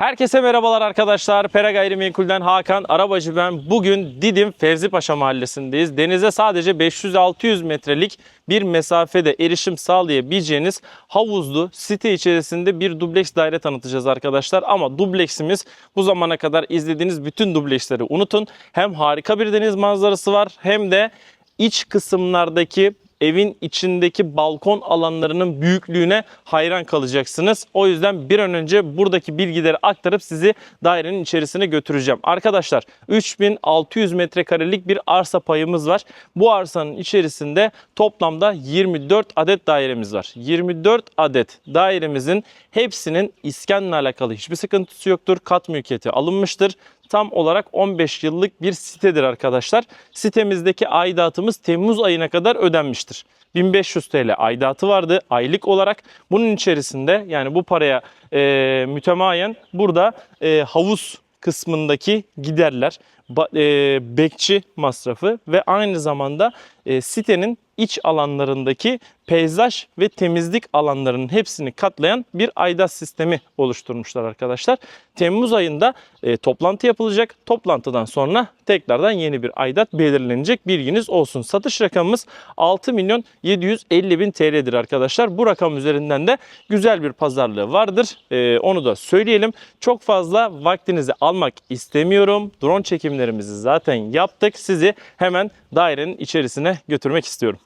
Herkese merhabalar arkadaşlar. Pera Gayrimenkul'den Hakan Arabacı ben. Bugün Didim Fevzipaşa Mahallesi'ndeyiz. Denize sadece 500-600 metrelik bir mesafede erişim sağlayabileceğiniz havuzlu site içerisinde bir dubleks daire tanıtacağız arkadaşlar. Ama dubleksimiz bu zamana kadar izlediğiniz bütün dubleksleri unutun. Hem harika bir deniz manzarası var hem de iç kısımlardaki evin içindeki balkon alanlarının büyüklüğüne hayran kalacaksınız. O yüzden bir an önce buradaki bilgileri aktarıp sizi dairenin içerisine götüreceğim. Arkadaşlar 3600 metrekarelik bir arsa payımız var. Bu arsanın içerisinde toplamda 24 adet dairemiz var. 24 adet dairemizin hepsinin iskanla alakalı hiçbir sıkıntısı yoktur. Kat mülkiyeti alınmıştır tam olarak 15 yıllık bir sitedir arkadaşlar. Sitemizdeki aidatımız Temmuz ayına kadar ödenmiştir. 1500 TL aidatı vardı aylık olarak. Bunun içerisinde yani bu paraya e, mütemayen burada e, havuz kısmındaki giderler, ba- e, bekçi masrafı ve aynı zamanda e, sitenin iç alanlarındaki peyzaj ve temizlik alanlarının hepsini katlayan bir aidat sistemi oluşturmuşlar arkadaşlar. Temmuz ayında e, toplantı yapılacak. Toplantıdan sonra tekrardan yeni bir aidat belirlenecek. Bilginiz olsun. Satış rakamımız 6 milyon 750 bin TL'dir arkadaşlar. Bu rakam üzerinden de güzel bir pazarlığı vardır. E, onu da söyleyelim. Çok fazla vaktinizi almak istemiyorum. Drone çekimlerimizi zaten yaptık. Sizi hemen dairenin içerisine götürmek istiyorum.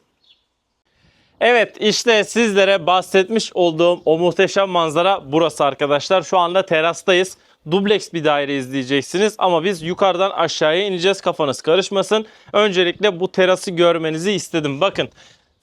Evet işte sizlere bahsetmiş olduğum o muhteşem manzara burası arkadaşlar. Şu anda terastayız. Dubleks bir daire izleyeceksiniz ama biz yukarıdan aşağıya ineceğiz kafanız karışmasın. Öncelikle bu terası görmenizi istedim. Bakın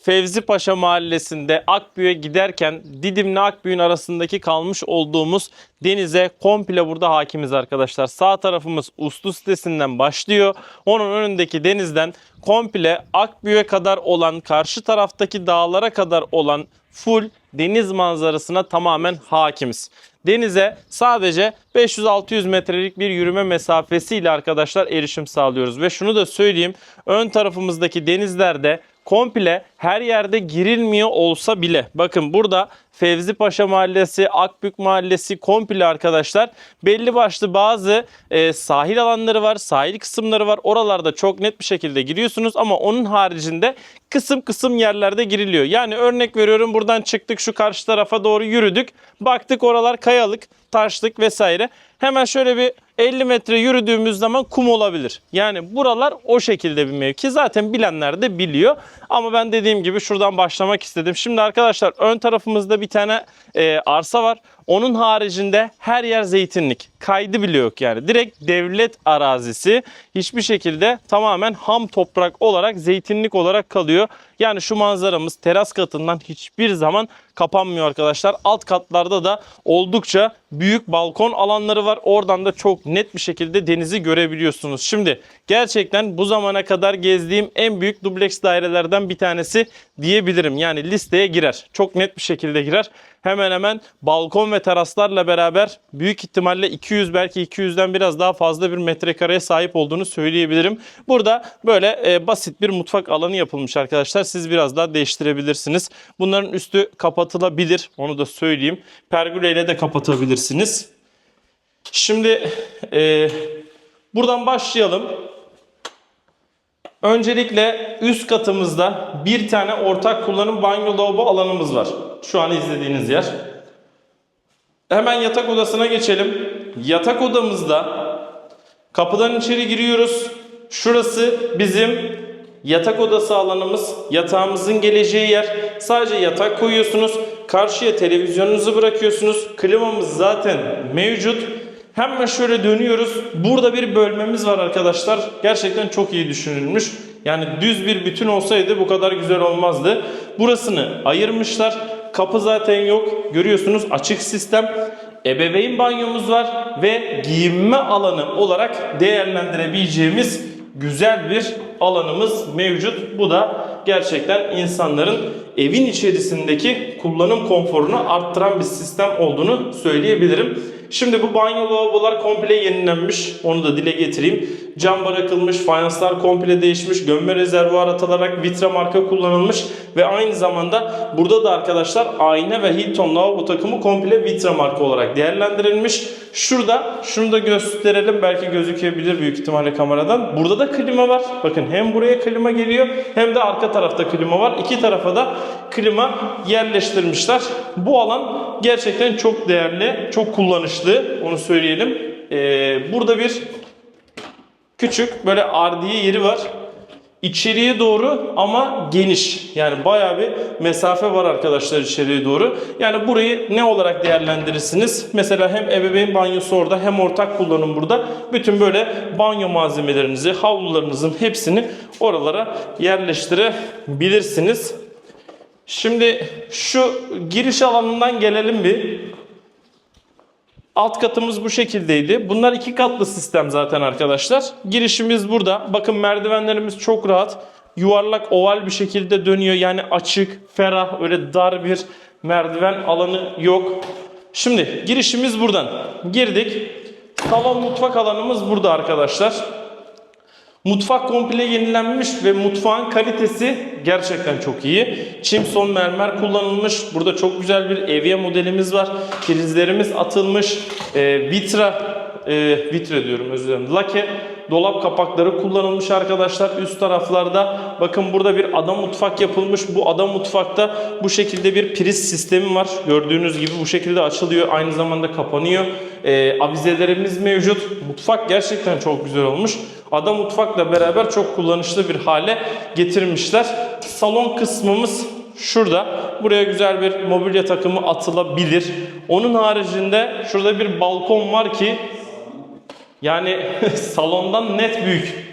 Fevzi Paşa Mahallesi'nde Akbü'ye giderken Didim'le Akbü'nün arasındaki kalmış olduğumuz denize komple burada hakimiz arkadaşlar. Sağ tarafımız Uslu sitesinden başlıyor. Onun önündeki denizden komple Akbü'ye kadar olan karşı taraftaki dağlara kadar olan full deniz manzarasına tamamen hakimiz. Denize sadece 500-600 metrelik bir yürüme mesafesiyle arkadaşlar erişim sağlıyoruz. Ve şunu da söyleyeyim ön tarafımızdaki denizlerde komple her yerde girilmiyor olsa bile. Bakın burada Fevzi Paşa Mahallesi, Akbük Mahallesi komple arkadaşlar belli başlı bazı e, sahil alanları var, sahil kısımları var. Oralarda çok net bir şekilde giriyorsunuz ama onun haricinde kısım kısım yerlerde giriliyor. Yani örnek veriyorum buradan çıktık şu karşı tarafa doğru yürüdük. Baktık oralar kayalık, taşlık vesaire. Hemen şöyle bir 50 metre yürüdüğümüz zaman kum olabilir. Yani buralar o şekilde bir mevki. Zaten bilenler de biliyor. Ama ben dediğim gibi şuradan başlamak istedim. Şimdi arkadaşlar ön tarafımızda bir tane e, arsa var. Onun haricinde her yer zeytinlik. Kaydı bile yok yani. Direkt devlet arazisi. Hiçbir şekilde tamamen ham toprak olarak zeytinlik olarak kalıyor. Yani şu manzaramız teras katından hiçbir zaman kapanmıyor arkadaşlar. Alt katlarda da oldukça büyük balkon alanları var. Oradan da çok net bir şekilde denizi görebiliyorsunuz. Şimdi gerçekten bu zamana kadar gezdiğim en büyük dubleks dairelerden bir tanesi diyebilirim. Yani listeye girer. Çok net bir şekilde girer. Hemen hemen balkon ve teraslarla beraber büyük ihtimalle 200 belki 200'den biraz daha fazla bir metrekareye sahip olduğunu söyleyebilirim. Burada böyle e, basit bir mutfak alanı yapılmış arkadaşlar. Siz biraz daha değiştirebilirsiniz. Bunların üstü kapatılabilir. Onu da söyleyeyim. Pergüleyle de kapatabilirsiniz. Şimdi e, buradan başlayalım. Öncelikle üst katımızda bir tane ortak kullanım banyo lavabo alanımız var. Şu an izlediğiniz yer. Hemen yatak odasına geçelim. Yatak odamızda kapıdan içeri giriyoruz. Şurası bizim yatak odası alanımız. Yatağımızın geleceği yer. Sadece yatak koyuyorsunuz. Karşıya televizyonunuzu bırakıyorsunuz. Klimamız zaten mevcut. Hemen şöyle dönüyoruz. Burada bir bölmemiz var arkadaşlar. Gerçekten çok iyi düşünülmüş. Yani düz bir bütün olsaydı bu kadar güzel olmazdı. Burasını ayırmışlar. Kapı zaten yok. Görüyorsunuz açık sistem. Ebeveyn banyomuz var ve giyinme alanı olarak değerlendirebileceğimiz güzel bir alanımız mevcut. Bu da gerçekten insanların evin içerisindeki kullanım konforunu arttıran bir sistem olduğunu söyleyebilirim. Şimdi bu banyo lavabolar komple yenilenmiş. Onu da dile getireyim. Cam bırakılmış, fayanslar komple değişmiş, gömme rezervuar atılarak Vitra marka kullanılmış ve aynı zamanda burada da arkadaşlar ayna ve Hilton lavabo takımı komple Vitra marka olarak değerlendirilmiş. Şurada şunu da gösterelim belki gözükebilir büyük ihtimalle kameradan. Burada da klima var. Bakın hem buraya klima geliyor hem de arka tarafta klima var. İki tarafa da klima yerleştirmişler. Bu alan gerçekten çok değerli, çok kullanışlı onu söyleyelim. Ee, burada bir küçük böyle ardiye yeri var. İçeriye doğru ama geniş. Yani bayağı bir mesafe var arkadaşlar içeriye doğru. Yani burayı ne olarak değerlendirirsiniz? Mesela hem ebeveyn banyosu orada hem ortak kullanım burada. Bütün böyle banyo malzemelerinizi, havlularınızın hepsini oralara yerleştirebilirsiniz. Şimdi şu giriş alanından gelelim bir. Alt katımız bu şekildeydi. Bunlar iki katlı sistem zaten arkadaşlar. Girişimiz burada. Bakın merdivenlerimiz çok rahat. Yuvarlak oval bir şekilde dönüyor. Yani açık, ferah, öyle dar bir merdiven alanı yok. Şimdi girişimiz buradan. Girdik. Salon mutfak alanımız burada arkadaşlar. Mutfak komple yenilenmiş ve mutfağın kalitesi gerçekten çok iyi. Çimson mermer kullanılmış. Burada çok güzel bir evye modelimiz var. Prizlerimiz atılmış. E, vitra, e, vitra diyorum özür dilerim. Lake dolap kapakları kullanılmış arkadaşlar üst taraflarda. Bakın burada bir ada mutfak yapılmış. Bu ada mutfakta bu şekilde bir priz sistemi var. Gördüğünüz gibi bu şekilde açılıyor. Aynı zamanda kapanıyor. E, avizelerimiz mevcut. Mutfak gerçekten çok güzel olmuş. Ada mutfakla beraber çok kullanışlı bir hale getirmişler. Salon kısmımız şurada. Buraya güzel bir mobilya takımı atılabilir. Onun haricinde şurada bir balkon var ki yani salondan net büyük.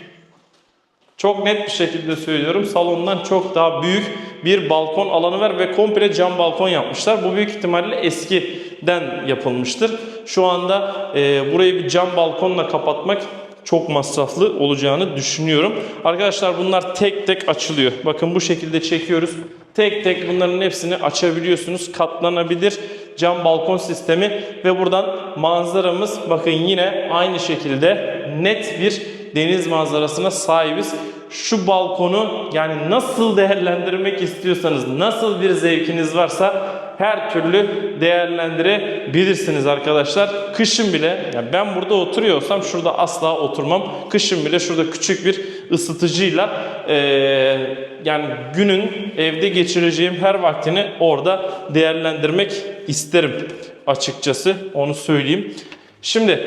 Çok net bir şekilde söylüyorum. Salondan çok daha büyük bir balkon alanı var ve komple cam balkon yapmışlar. Bu büyük ihtimalle eskiden yapılmıştır. Şu anda e, burayı bir cam balkonla kapatmak çok masraflı olacağını düşünüyorum. Arkadaşlar bunlar tek tek açılıyor. Bakın bu şekilde çekiyoruz. Tek tek bunların hepsini açabiliyorsunuz. Katlanabilir cam balkon sistemi ve buradan manzaramız bakın yine aynı şekilde net bir deniz manzarasına sahibiz. Şu balkonu yani nasıl değerlendirmek istiyorsanız, nasıl bir zevkiniz varsa her türlü değerlendirebilirsiniz arkadaşlar. Kışın bile yani ben burada oturuyorsam şurada asla oturmam. Kışın bile şurada küçük bir ısıtıcıyla eee, yani günün evde geçireceğim her vaktini orada değerlendirmek isterim açıkçası onu söyleyeyim. Şimdi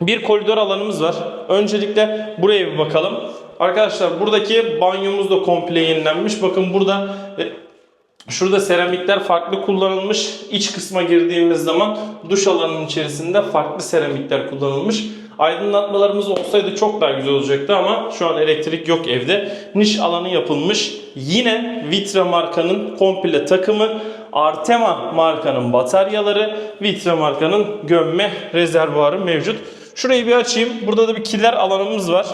bir koridor alanımız var. Öncelikle buraya bir bakalım. Arkadaşlar buradaki banyomuz da komple yenilenmiş. Bakın burada e, Şurada seramikler farklı kullanılmış. İç kısma girdiğimiz zaman duş alanının içerisinde farklı seramikler kullanılmış. Aydınlatmalarımız olsaydı çok daha güzel olacaktı ama şu an elektrik yok evde. Niş alanı yapılmış. Yine Vitra markanın komple takımı. Artema markanın bataryaları. Vitra markanın gömme rezervuarı mevcut. Şurayı bir açayım. Burada da bir kiler alanımız var.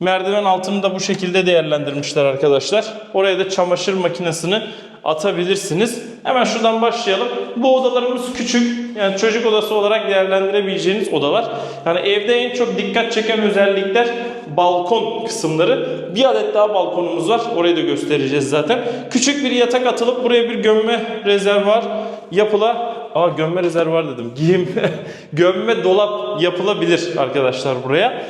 Merdiven altını da bu şekilde değerlendirmişler arkadaşlar. Oraya da çamaşır makinesini atabilirsiniz. Hemen şuradan başlayalım. Bu odalarımız küçük. Yani çocuk odası olarak değerlendirebileceğiniz odalar. Yani evde en çok dikkat çeken özellikler balkon kısımları. Bir adet daha balkonumuz var. Orayı da göstereceğiz zaten. Küçük bir yatak atılıp buraya bir gömme rezervuar yapıla Aa gömme rezervuar dedim. Giyim gömme dolap yapılabilir arkadaşlar buraya.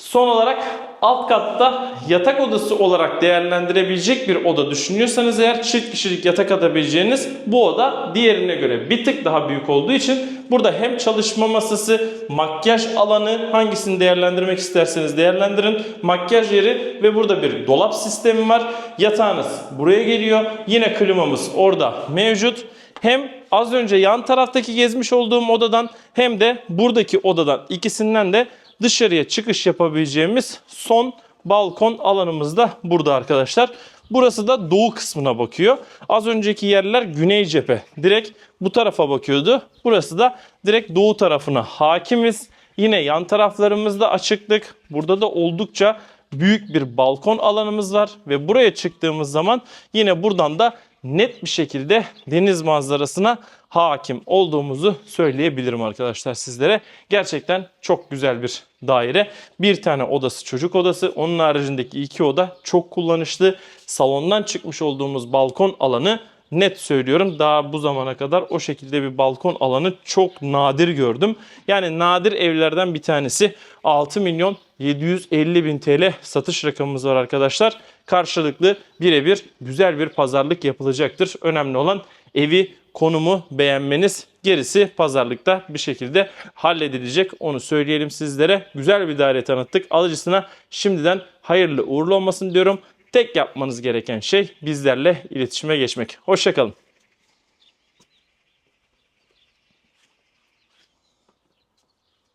Son olarak alt katta yatak odası olarak değerlendirebilecek bir oda düşünüyorsanız eğer çift kişilik yatak atabileceğiniz bu oda diğerine göre bir tık daha büyük olduğu için burada hem çalışma masası, makyaj alanı hangisini değerlendirmek isterseniz değerlendirin. Makyaj yeri ve burada bir dolap sistemi var. Yatağınız buraya geliyor. Yine klimamız orada mevcut. Hem az önce yan taraftaki gezmiş olduğum odadan hem de buradaki odadan ikisinden de dışarıya çıkış yapabileceğimiz son balkon alanımız da burada arkadaşlar. Burası da doğu kısmına bakıyor. Az önceki yerler güney cephe. Direkt bu tarafa bakıyordu. Burası da direkt doğu tarafına hakimiz. Yine yan taraflarımızda açıklık. Burada da oldukça büyük bir balkon alanımız var ve buraya çıktığımız zaman yine buradan da net bir şekilde deniz manzarasına hakim olduğumuzu söyleyebilirim arkadaşlar sizlere. Gerçekten çok güzel bir daire. Bir tane odası çocuk odası. Onun haricindeki iki oda çok kullanışlı. Salondan çıkmış olduğumuz balkon alanı net söylüyorum daha bu zamana kadar o şekilde bir balkon alanı çok nadir gördüm. Yani nadir evlerden bir tanesi 6 milyon 750 bin TL satış rakamımız var arkadaşlar. Karşılıklı birebir güzel bir pazarlık yapılacaktır. Önemli olan evi konumu beğenmeniz gerisi pazarlıkta bir şekilde halledilecek onu söyleyelim sizlere. Güzel bir daire tanıttık. Alıcısına şimdiden hayırlı uğurlu olmasın diyorum. Tek yapmanız gereken şey bizlerle iletişime geçmek. Hoşçakalın.